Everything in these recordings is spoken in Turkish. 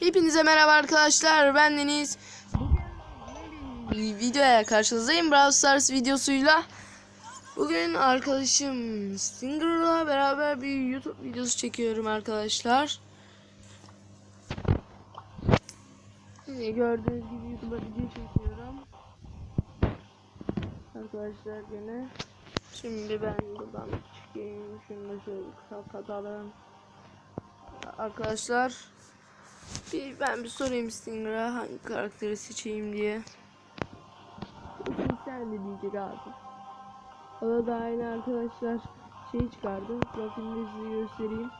Hepinize merhaba arkadaşlar. Ben Deniz. Videoya karşınızdayım. Brawl Stars videosuyla. Bugün arkadaşım Stinger'la beraber bir YouTube videosu çekiyorum arkadaşlar. Yine gördüğünüz gibi YouTube'a video çekiyorum. Arkadaşlar gene. Şimdi ben buradan çıkayım. Şunu da şöyle kapatalım. Arkadaşlar bir ben bir sorayım Stinger'a hangi karakteri seçeyim diye. Sen de diyecek abi. O da aynı arkadaşlar şey çıkardı. Profilini size göstereyim.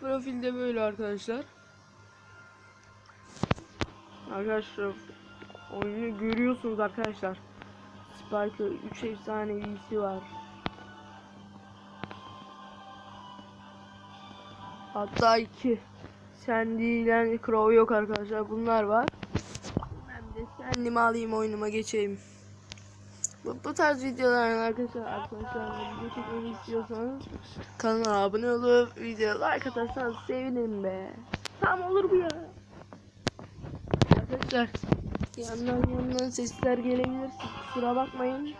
Profilde böyle arkadaşlar. Arkadaşlar oyunu görüyorsunuz arkadaşlar. Spike'ı 3 efsanevisi var. Hatta iki. Sandy ile Crow yok arkadaşlar. Bunlar var. Ben de Sandy'mi alayım oyunuma geçeyim. Bu, bu tarz videoların arkadaşlar arkadaşlar video çekmemi istiyorsanız kanala abone olup videoya like atarsanız sevinirim be. Tam olur bu ya. Arkadaşlar yandan yandan sesler gelebilir. Kusura bakmayın.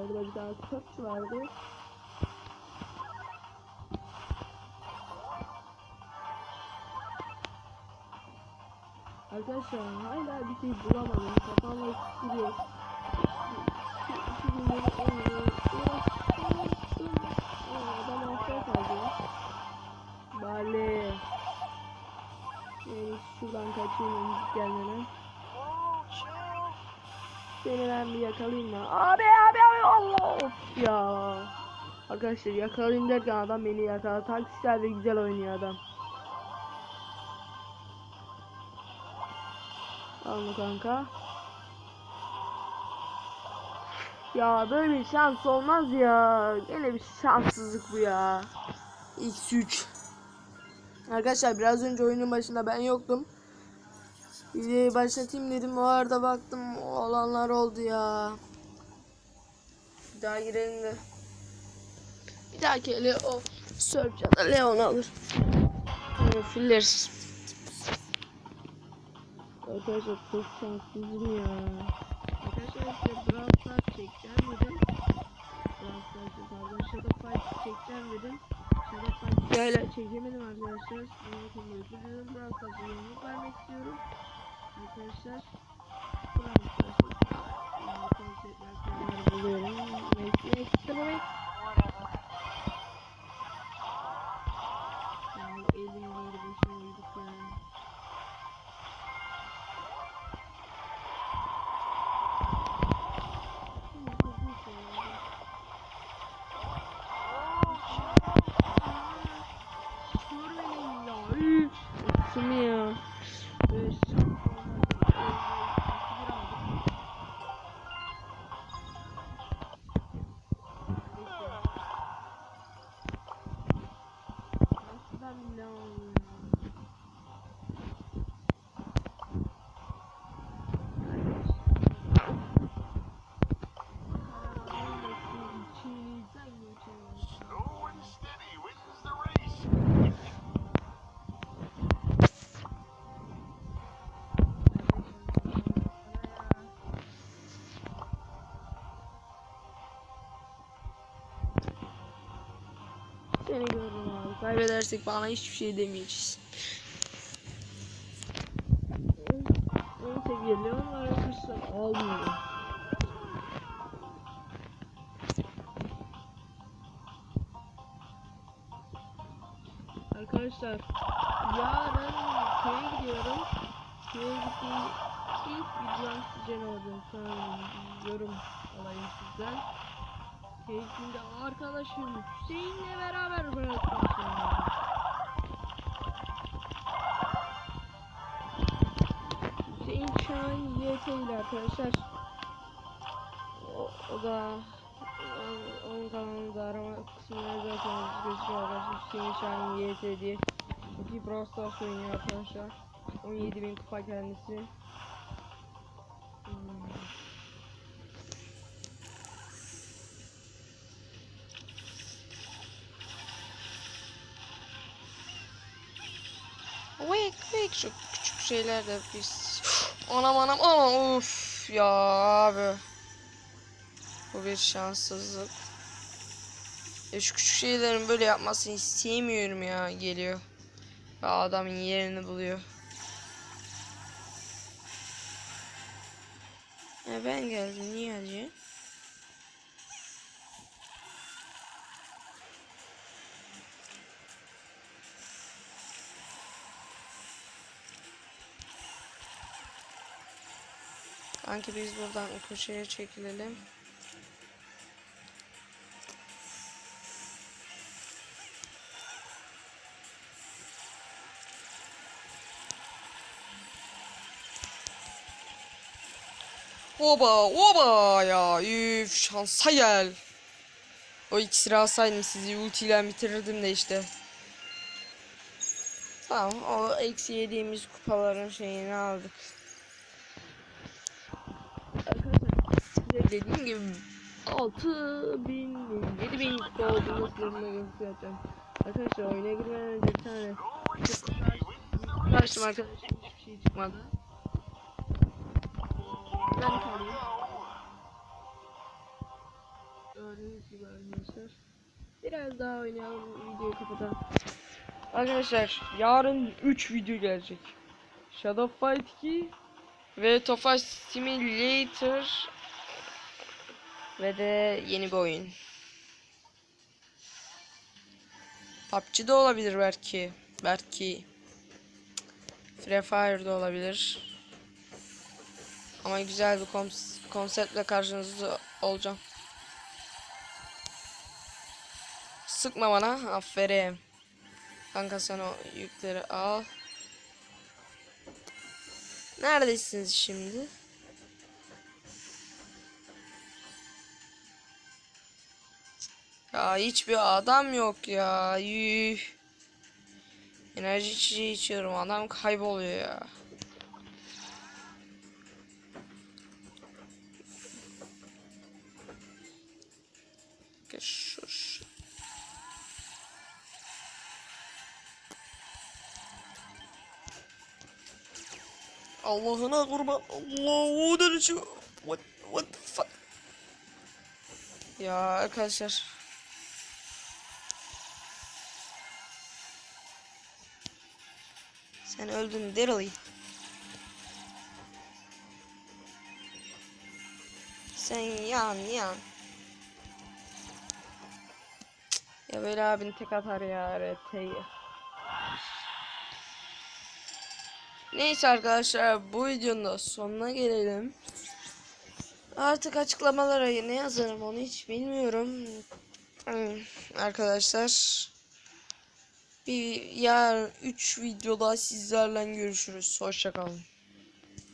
Orada bir tane koç vardı. Arkadaşlar hala bir şey bulamadım. Kafamla. Aa, Adam aşağı kaldı. Bale. Yani şuradan kaçayım gelmeden. Seni ben bir yakalayayım abi abi Ya. Arkadaşlar yakalayayım derken adam beni yakaladı. Taksicilerde güzel oynuyor adam. Al mı kanka? Ya böyle bir şans olmaz ya. Gene bir şanssızlık bu ya. X3. Arkadaşlar biraz önce oyunun başında ben yoktum. Videoyu başlatayım dedim. O arada baktım olanlar oldu ya. Bir daha girelim de. Bir dahaki ele o Sörp ya da Leon alır. Yani fillers. Arkadaşlar çok şanssızım ya. Arkadaşlar işte Brawl Stars çekeceğim dedim. Brawl Stars'ı pardon Shadow Fight çekeceğim dedim. Shadow Fight hala çekemedim arkadaşlar. Bunun için özür diliyorum. Brawl Stars'a yolculuk vermek istiyorum. Arkadaşlar Brawl Stars'ı konseptler buluyorum. Neyse next demek. Yani elim değil boşuna uyuduk ya. Kim ya? Slow Kaybedersek bana hiçbir şey demeyeceğiz. On seviyeli onlar almıyorum. Arkadaşlar yarın köye gidiyorum. Köye gittiğim ilk videom size ne olacak yorum alayım sizden. Keyfinde arkadaşım Hüseyin'le beraber bırakmışım. Hüseyin Şahin YT ile arkadaşlar. O, o da onun kanalında arama kısmına yazarsanız gözüküyor arkadaşlar. Hüseyin Şahin YT diye. İki Brawl Stars oynuyor arkadaşlar. 17.000 kupa kendisi. Wake şu küçük şeyler de biz. Anam anam anam of ya abi. Bu bir şanssızlık. Ya şu küçük şeylerin böyle yapmasını istemiyorum ya geliyor. Ve adamın yerini buluyor. Ya ben geldim niye acı? Kanki biz buradan köşeye çekilelim. Oba oba ya üf şansa gel. O iksiri alsaydım sizi ultiyle bitirirdim de işte. Tamam o eksi yediğimiz kupaların şeyini aldık. Arkadaşlar size dediğim gibi 6000 7000 kupa olduğunu sınırına göstereceğim. Arkadaşlar oyuna girmeden önce bir tane Karşım arkadaşım hiçbir şey çıkmadı. Ben kalayım. Gördüğünüz gibi arkadaşlar. Biraz daha oynayalım videoyu kapatalım. Arkadaşlar yarın 3 video gelecek. Shadow Fight 2 Ve Tofaş Simulator ve de yeni bir oyun. PUBG de olabilir belki. Belki. Free Fire de olabilir. Ama güzel bir kons- konseptle karşınızda olacağım. Sıkma bana. Aferin. Kanka sen o yükleri al. Neredesiniz şimdi? Ya hiçbir adam yok ya. Yuh. Enerji içeceği içiyorum. Adam kayboluyor ya. Gel şu- şu- Allah'ına kurban. Allahu derece. What, what the fuck? Ya arkadaşlar. Sen öldün Daryl. Sen yan yan. Ya böyle abin tek atar ya RT'yi. Neyse arkadaşlar bu videonun da sonuna gelelim. Artık açıklamalara ne yazarım onu hiç bilmiyorum. Hmm, Arkadaşlar bir yarın 3 videoda sizlerle görüşürüz. Hoşçakalın.